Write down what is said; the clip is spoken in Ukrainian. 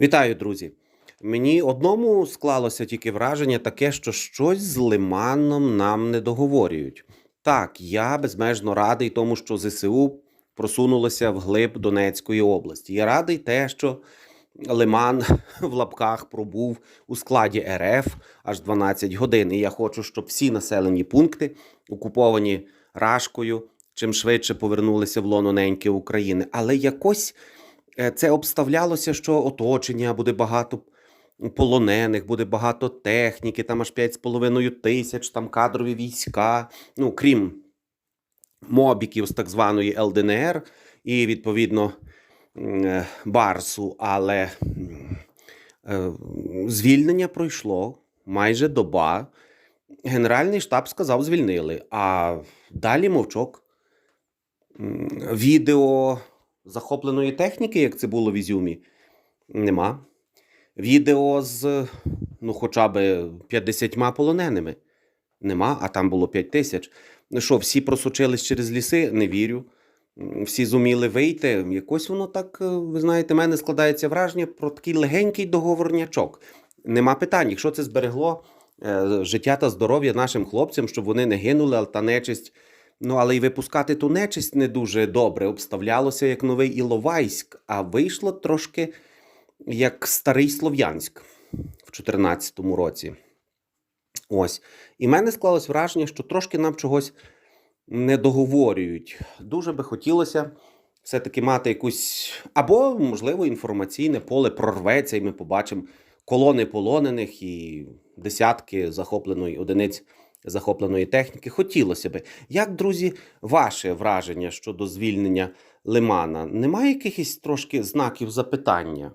Вітаю, друзі! Мені одному склалося тільки враження таке, що щось з Лиманом нам не договорюють. Так, я безмежно радий тому, що ЗСУ просунулося вглиб Донецької області. Я радий те, що Лиман в лапках пробув у складі РФ аж 12 годин. І я хочу, щоб всі населені пункти, окуповані Рашкою, чим швидше повернулися в лоно неньки України. Але якось це обставлялося, що оточення буде багато полонених, буде багато техніки, там аж 5,5 тисяч, там кадрові війська, ну крім мобіків з так званої ЛДНР і відповідно е, Барсу. Але е, звільнення пройшло майже доба. Генеральний штаб сказав, звільнили. А далі мовчок. Відео захопленої техніки, як це було в Ізюмі, нема. Відео з ну, хоча б 50 полоненими. Нема, а там було 5 тисяч. Що, всі просочились через ліси? Не вірю. Всі зуміли вийти. Якось воно так, е, ви знаєте, мене складається враження про такий легенький договорнячок. Нема питань, якщо це зберегло е, життя та здоров'я нашим хлопцям, щоб вони не гинули, але та нечисть. Ну, але й випускати ту нечисть не дуже добре. Обставлялося як новий Іловайськ, а вийшло трошки як старий Слов'янськ в 14-му році. Ось. І мене склалось враження, що трошки нам чогось не договорюють. Дуже би хотілося все-таки мати якусь або, можливо, інформаційне поле прорветься, і ми побачимо колони полонених і десятки захопленої одиниць захопленої техніки. Хотілося би. Як, друзі, ваше враження щодо звільнення Лимана? Немає якихось трошки знаків запитання?